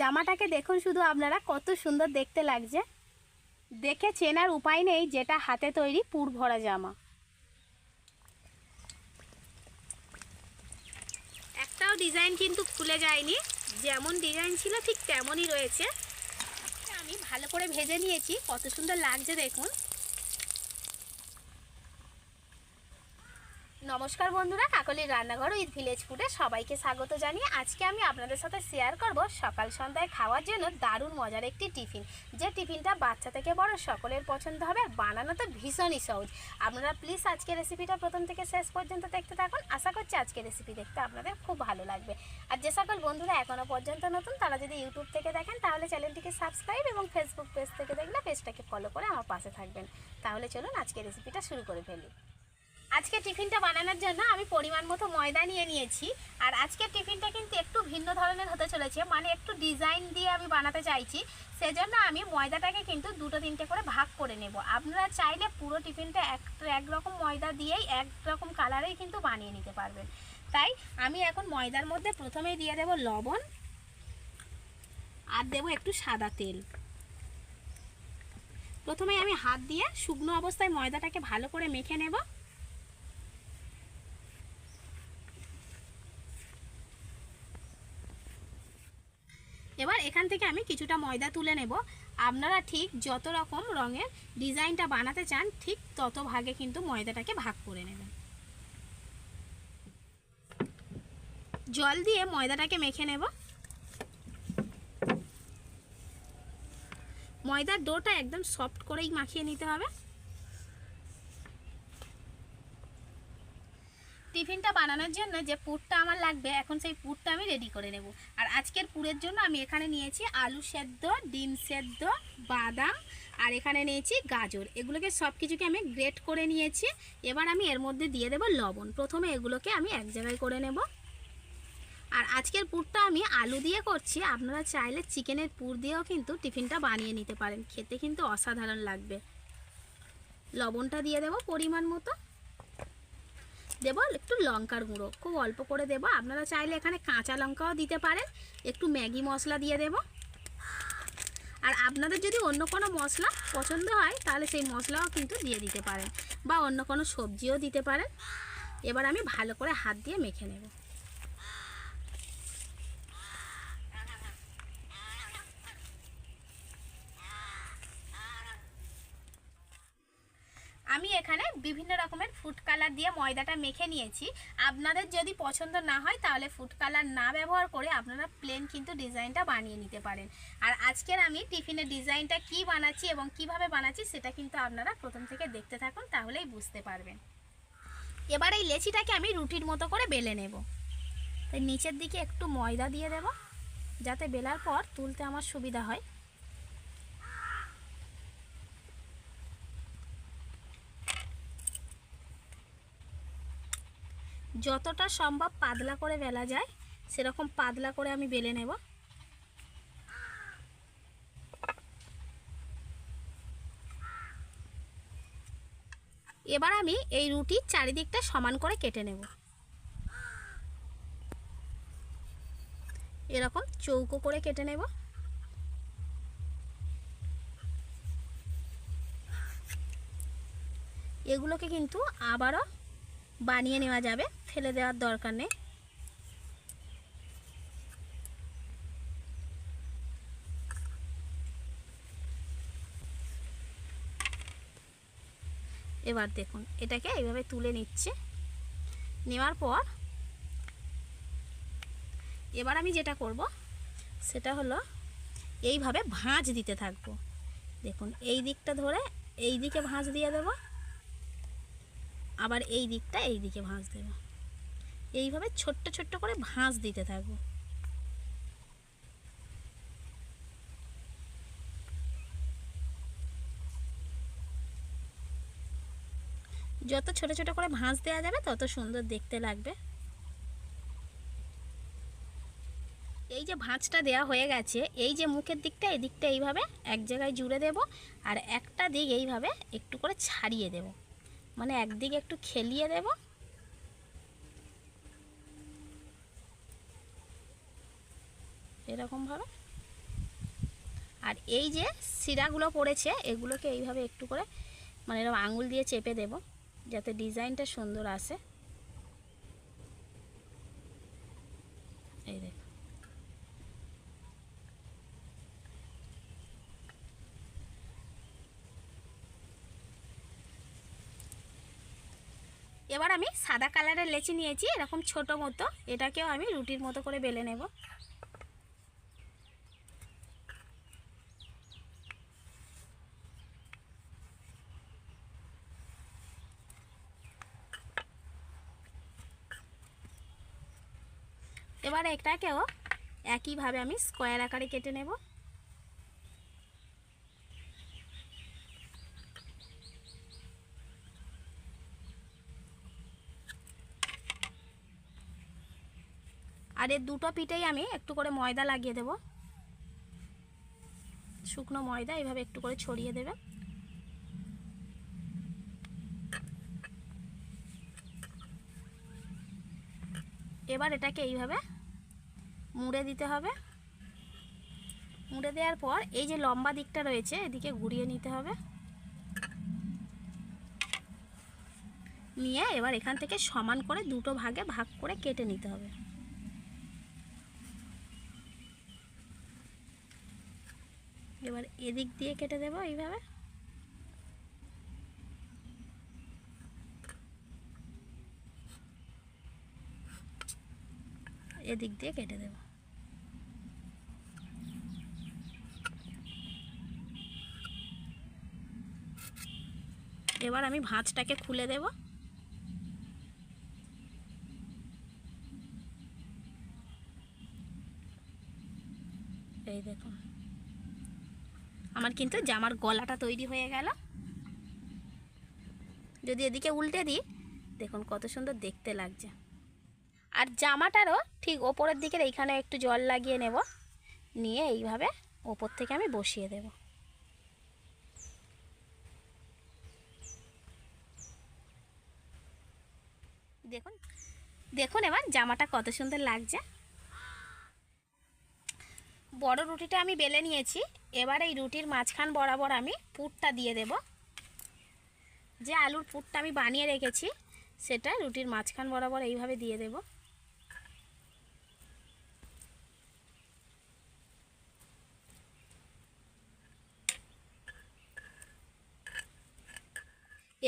জামাটাকে দেখুন শুধু আপনারা, কত সুন্দর দেখতে লাগছে। দেখে চেনার উপায় নেই, যেটা হাতে তৈরি পুর ভরা জামা। একটাও ডিজাইন কিন্তু খুলে যায়নি, যেমন ডিজাইন ছিল ঠিক তেমনই রয়েছে। আমি ভালো করে ভেজে নিয়েছি, কত সুন্দর লাগছে দেখুন। নমস্কার বন্ধুরা, কাকলির রান্নাঘর উইথ ভিলেজ ফুডে সবাইকে স্বাগত জানিয়ে আজকে আমি আপনাদের সাথে শেয়ার করব সকাল সন্ধ্যায় খাওয়ার জন্য দারুণ মজার একটি টিফিন। যে টিফিনটা বাচ্চা থেকে বড় সকলের পছন্দ হবে, বানানো তো ভীষণই সহজ। আপনারা প্লিজ আজকে রেসিপিটা প্রথম থেকে শেষ পর্যন্ত দেখতে থাকুন। আশা করছি আজকে রেসিপি দেখতে আপনাদের খুব ভালো লাগবে। আর যে সকল বন্ধুরা এখনও পর্যন্ত নতুন, তারা যদি ইউটিউব থেকে দেখেন, তাহলে চ্যানেলটিকে সাবস্ক্রাইব এবং ফেসবুক পেজ থেকে দেখলে পেজটাকে ফলো করে আমার পাশে থাকবেন। তাহলে চলুন আজকে রেসিপিটা শুরু করে ফেলি। আজকে টিফিনটা বানানোর জন্য আমি পরিমাণ মতো ময়দা নিয়ে নিয়েছি। আর আজকের টিফিনটা কিন্তু একটু ভিন্ন ধরনের হতে চলেছে মানে একটু ডিজাইন দিয়ে আমি বানাতে চাইছি। সেজন্য আমি ময়দাটাকে কিন্তু দুটো তিনটে করে ভাগ করে নেব। আপনারা চাইলে পুরো টিফিনটা এক একরকম ময়দা দিয়েই একরকম কালারেই কিন্তু বানিয়ে নিতে পারবেন। তাই আমি এখন ময়দার মধ্যে প্রথমেই দিয়ে দেব লবণ আর দেব একটু সাদা তেল। প্রথমে আমি হাত দিয়ে শুকনো অবস্থায় ময়দাটাকে ভালো করে মেখে নেব। এবার এখান থেকে আমি কিছুটা ময়দা তুলে নেব। আপনারা ঠিক যত রকম রঙের ডিজাইনটা বানাতে চান, ঠিক তত ভাগে কিন্তু ময়দাটাকে ভাগ করে নেবেন। জল দিয়ে ময়দাটাকে মেখে নেব। ময়দার ডোটা একদম সফট করেই মাখিয়ে নিতে হবে। টিফিনটা বানানোর জন্য যে পুরটা আমার লাগবে, এখন সেই পুরটা আমি রেডি করে নেব। আর আজকের পুরের জন্য আমি এখানে নিয়েছি আলু সেদ্ধ, ডিম সেদ্ধ, বাদাম, আর এখানে নিয়েছি গাজর। এগুলোকে সব কিছুকে আমি গ্রেট করে নিয়েছি। এবার আমি এর মধ্যে দিয়ে দেব লবণ। প্রথমে এগুলোকে আমি এক জায়গায় করে নেব। আর আজকের পুরটা আমি আলু দিয়ে করছি। আপনারা চাইলে চিকেনের পুর দিয়েও কিন্তু টিফিনটা বানিয়ে নিতে পারেন। খেতে কিন্তু অসাধারণ লাগবে। লবণটা দিয়ে দেব পরিমাণ মতো। দেবো, একটু লঙ্কার গুঁড়ো। খুব অল্প করে দেব। আপনারা চাইলে এখানে কাঁচা লঙ্কাও দিতে পারেন। একটু ম্যাগি মশলা দিয়ে দেব। আর আপনাদের যদি অন্য কোনো মশলা পছন্দ হয়, তাহলে সেই মশলাও কিন্তু দিয়ে দিতে পারেন। বা অন্য কোনো সবজিও দিতে পারেন। এবার আমি ভালো করে হাত দিয়ে মেখে নেব। আমি এখানে বিভিন্ন রকমের ফুড কালার দিয়ে ময়দাটা মেখে নিয়েছি। আপনাদের যদি পছন্দ না হয় তাহলে ফুড কালার না ব্যবহার করে আপনারা প্লেন কিন্তু ডিজাইনটা বানিয়ে নিতে পারেন। আর আজকের আমি টিফিনের ডিজাইনটা কি বানাচ্ছি এবং কীভাবে বানাচ্ছি সেটা কিন্তু আপনারা প্রথম থেকে দেখতে থাকুন, তাহলেই বুঝতে পারবেন। এবার এই লেচিটাকে আমি রুটির মতো করে বেলে নেব। তাই নিচের দিকে একটু ময়দা দিয়ে দেব, যাতে বেলার পর তুলতে আমার সুবিধা হয়। যতটা সম্ভব পাতলা করে বেলা যায়, সেরকম পাতলা করে আমি বেলে নেব। এবার আমি এই রুটির চারিদিকটা সমান করে কেটে নেব। এরকম চৌকো করে কেটে নেব। এগুলোকে কিন্তু আবারও বানিয়ে নেওয়া যাবে। ফেলে দেওয়ার দরকার নেই। এবার দেখুন, এটাকে এইভাবে তুলে নিচ্ছে। নেওয়ার পর এবার আমি যেটা করব, সেটা হলো এইভাবে ভাঁজ দিতে থাকব। দেখুন, এই দিকটা ধরে এই দিকে ভাঁজ দিয়ে দেবো। আবার এই দিকটা এই দিকে ভাঁজ দেব। এইভাবে ছোট্ট ছোট্ট করে ভাঁজ দিতে থাকব। যত ছোট ছোট করে ভাঁজ দেওয়া যাবে, তত সুন্দর দেখতে লাগবে। এই যে ভাঁজটা দেওয়া হয়ে গেছে, এই যে মুখের দিকটা, এই দিকটা এইভাবে এক জায়গায় জুড়ে দেব আর একটা দিক এইভাবে একটু করে ছাড়িয়ে দেব। মানে একদিকে একটু খেলিয়ে দেব। এরকমভাবে আর এই যে শিরাগুলো পড়েছে, এগুলোকে এইভাবে একটু করে মানে এরকম আঙুল দিয়ে চেপে দেব, যাতে ডিজাইনটা সুন্দর আসে। এই দেখ। এবার আমি সাদা কালারের লেচি নিয়েছি, এরকম ছোট মতো। এটাকেও আমি রুটির মতো করে বেলে নেব। এবার এটাকেও একইভাবে আমি স্কোয়ার আকারে কেটে নেব। আর এর দুটো পিঠেই আমি একটু করে ময়দা লাগিয়ে দেব। শুকনো ময়দা এইভাবে একটু করে ছড়িয়ে দেবে। এবার এটাকে এইভাবে মুড়ে দিতে হবে। মুড়ে দেওয়ার পর এই যে লম্বা দিকটা রয়েছে, এদিকে ঘুরিয়ে নিতে হবে। নিয়ে এবার এখান থেকে সমান করে দুটো ভাগে ভাগ করে কেটে নিতে হবে। এবার এদিক দিয়ে কেটে দেবো এইভাবে। এদিক দিয়ে কেটে দেব। এবার আমি ভাঁজটাকে খুলে দেব। এই দেখুন। আমার কিন্তু জামার গলাটা তৈরি হয়ে গেল। যদি এদিকে উল্টে দিই, দেখুন কত সুন্দর দেখতে লাগছে। আর জামাটারও ঠিক ওপরের দিকের এইখানে একটু জল লাগিয়ে নেব, নিয়ে এইভাবে ওপর থেকে আমি বসিয়ে দেব। দেখুন দেখুন এবার জামাটা কত সুন্দর লাগছে। বড় রুটিটা আমি বেলে নিয়েছি। এবার এই রুটির মাঝখান বরাবর আমি পুরটা দিয়ে দেব। যে আলুর পুরটা আমি বানিয়ে রেখেছি, সেটা রুটির মাঝখান বরাবর এইভাবে দিয়ে দেব।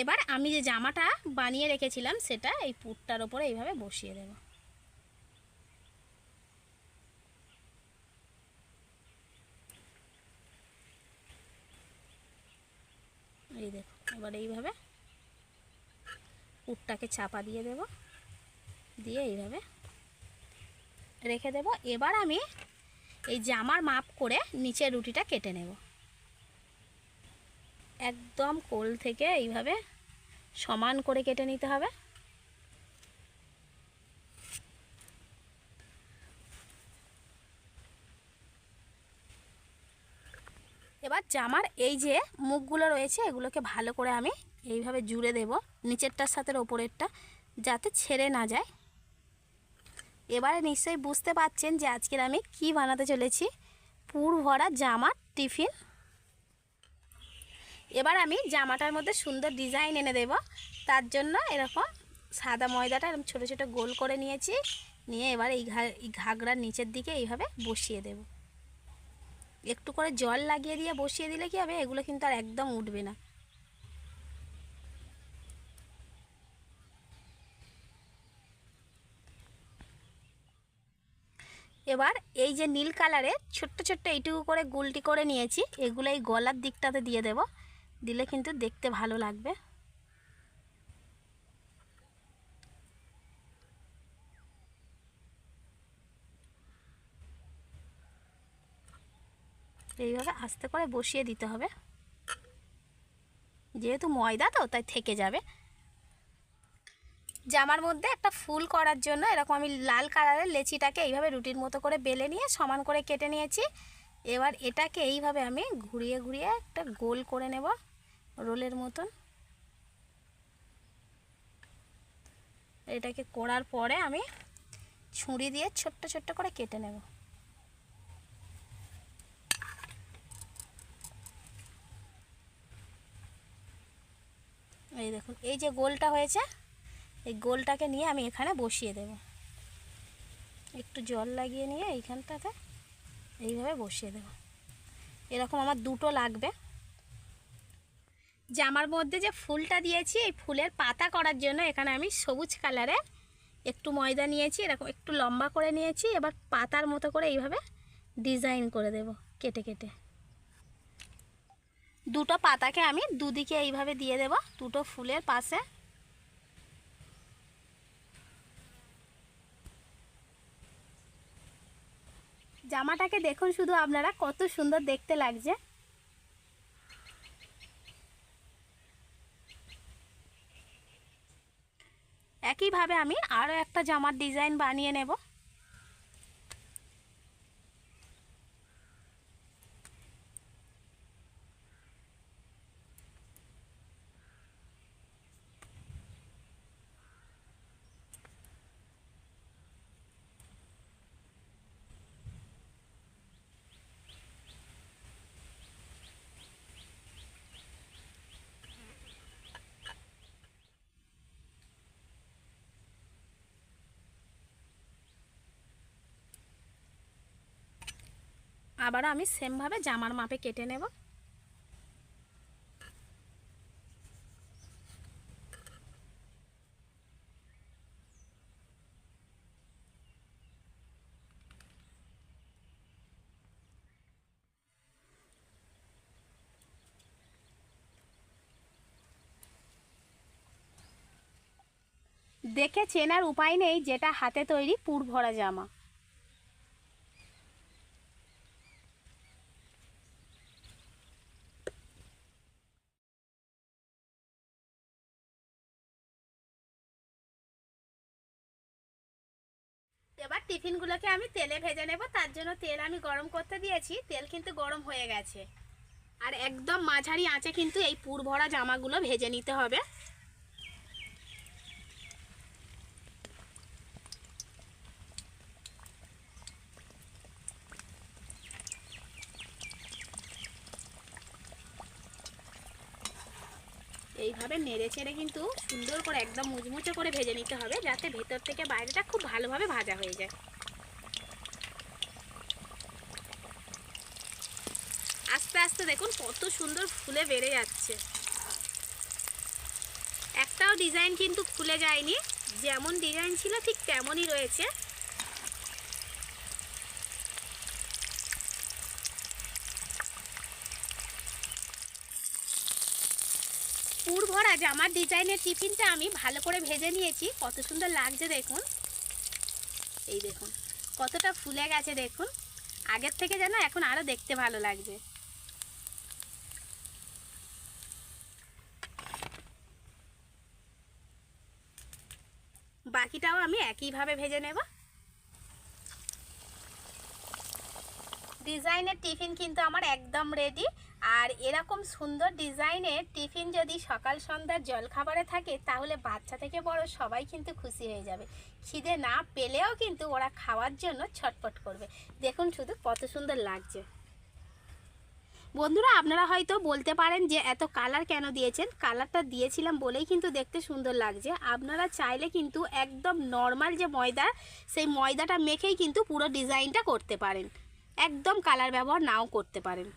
এবার আমি যে জামাটা বানিয়ে রেখেছিলাম, সেটা এই পুরটার ওপরে এইভাবে বসিয়ে দেবো এই দেখো এবার এইভাবে উটটাকে চাপা দিয়ে দেব। দিয়ে এইভাবে রেখে দেব। এবার আমি এই জামার মাপ করে নিচের রুটিটা কেটে নেব। একদম কোল থেকে এইভাবে সমান করে কেটে নিতে হবে। এবার জামার এই যে মুখগুলো রয়েছে, এগুলোকে ভালো করে আমি এইভাবে জুড়ে দেব, নিচেরটার সাথে ওপরেরটা, যাতে ছেড়ে না যায়। এবারে নিশ্চয়ই বুঝতে পারছেন যে আজকের আমি কি বানাতে চলেছি। পুর ভরা জামার টিফিন। এবার আমি জামাটার মধ্যে সুন্দর ডিজাইন এনে দেব। তার জন্য এরকম সাদা ময়দাটা এরকম ছোটো ছোটো গোল করে নিয়েছি। নিয়ে এবার এই ঘা, এই ঘাগড়ার নিচের দিকে এইভাবে বসিয়ে দেবো। একটু করে জল লাগিয়ে দিয়ে বসিয়ে দিলে কি হবে? এগুলো কিন্তু আর একদম উঠবে না। এবার এই যে নীল কালারের ছোট্ট ছোট্ট এইটুকু করে গুলটি করে নিয়েছি। এগুলো এই গলার দিকটাতে দিয়ে দেব। দিলে কিন্তু দেখতে ভালো লাগবে। এইভাবে আস্তে করে বসিয়ে দিতে হবে। যেহেতু ময়দা তো, তাই থেকে যাবে। জামার মধ্যে একটা ফুল করার জন্য এরকম আমি লাল কালারের লেচিটাকে এইভাবে রুটির মতো করে বেলে নিয়ে সমান করে কেটে নিয়েছি। এবার এটাকে এইভাবে আমি ঘুরিয়ে ঘুরিয়ে একটা গোল করে নেব রোলের মতন। এটাকে করার পরে আমি ছুরি দিয়ে ছোট্ট ছোট্ট করে কেটে নেব। এই দেখুন, এই যে গোলটা হয়েছে, এই গোলটাকে নিয়ে আমি এখানে বসিয়ে দেব। একটু জল লাগিয়ে নিয়ে এইখানটাতে এইভাবে বসিয়ে দেব। এরকম আমার দুটো লাগবে। জামার মধ্যে যে ফুলটা দিয়েছি, এই ফুলের পাতা করার জন্য এখানে আমি সবুজ কালারে একটু ময়দা নিয়েছি, এরকম একটু লম্বা করে নিয়েছি, এবার পাতার মতো করে এইভাবে ডিজাইন করে দেব কেটে কেটে। দুটো পাতাকে আমি দুদিকে এইভাবে দিয়ে দেব, দুটো ফুলের পাশে। জামাটাকে দেখুন শুধু আপনারা, কত সুন্দর দেখতে লাগছে। একইভাবে আমি আরও একটা জামার ডিজাইন বানিয়ে নেব। আবারও আমি সেমভাবে জামার মাপে কেটে নেব। দেখে চেনার উপায় নেই যেটা হাতে তৈরি পুর ভরা জামা। এবার টিফিনগুলোকে আমি তেলে ভেজে নেব, তার জন্য তেল আমি গরম করতে দিয়েছি, তেল কিন্তু গরম হয়ে গেছে। আর একদম মাঝারি আঁচে কিন্তু এই পুর ভরা জামাগুলো ভেজে নিতে হবে। এইভাবে নেড়ে চেড়ে কিন্তু সুন্দর করে একদম মুচমুচে করে ভেজে নিতে হবে, যাতে ভেতর থেকে বাইরেটা খুব ভালোভাবে ভাজা হয়ে যায়। আস্তে আস্তে দেখুন কত সুন্দর ফুলে বেড়ে যাচ্ছে। একটাও ডিজাইন কিন্তু খুলে যায়নি, যেমন ডিজাইন ছিল ঠিক তেমনই রয়েছে। পুর ভরা জামার ডিজাইনের টিফিনটা আমি ভালো করে ভেজে নিয়েছি, কত সুন্দর লাগছে দেখুন। এই দেখুন, কতটা ফুলে গেছে দেখুন। আগের থেকে যেন এখন আরও দেখতে ভালো লাগছে। বাকিটাও আমি একইভাবে ভেজে নেব। ডিজাইনের টিফিন কিন্তু আমার একদম রেডি আর এরকম সুন্দর ডিজাইনের টিফিন যদি সকাল সন্ধ্যার জলখাবারে থাকে, তাহলে বাচ্চা থেকে বড় সবাই কিন্তু খুশি হয়ে যাবে। খিদে না পেলেও কিন্তু ওরা খাওয়ার জন্য ছটপট করবে। দেখুন শুধু কত সুন্দর লাগছে। বন্ধুরা, আপনারা হয়তো বলতে পারেন যে এত কালার কেন দিয়েছেন? কালারটা দিয়েছিলাম বলেই কিন্তু দেখতে সুন্দর লাগছে। আপনারা চাইলে কিন্তু একদম নর্মাল যে ময়দা, সেই ময়দাটা মেখেই কিন্তু পুরো ডিজাইনটা করতে পারেন। একদম কালার ব্যবহার নাও করতে পারেন।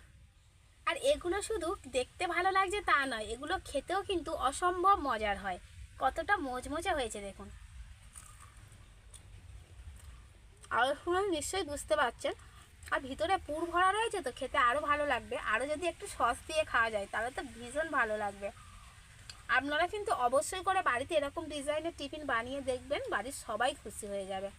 আর এগুলো শুধু দেখতে ভালো লাগছে তা নয়, এগুলো খেতেও কিন্তু অসম্ভব মজার হয়। কতটা মজমজে হয়েছে দেখুন। আর শুনে নিশ্চয়ই বুঝতে পারছেন। আর ভিতরে পুর ভরা রয়েছে তো, খেতে আরও ভালো লাগবে। আরও যদি একটু সস দিয়ে খাওয়া যায়, তাহলে তো ভীষণ ভালো লাগবে। আপনারা কিন্তু অবশ্যই করে বাড়িতে এরকম ডিজাইনের টিফিন বানিয়ে দেখবেন, বাড়ির সবাই খুশি হয়ে যাবে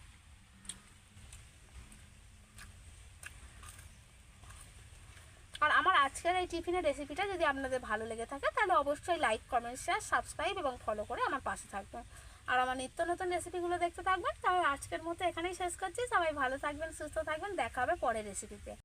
আর আমার আজকের এই টিফিনের রেসিপিটা যদি আপনাদের ভালো লেগে থাকে, তাহলে অবশ্যই লাইক কমেন্ট শেয়ার সাবস্ক্রাইব এবং ফলো করে আমার পাশে থাকবেন। আর আমার নিত্য নতুন রেসিপিগুলো দেখতে থাকবেন, তাহলে আজকের মতো এখানেই শেষ করছি। সবাই ভালো থাকবেন, সুস্থ থাকবেন। দেখা হবে পরের রেসিপিতে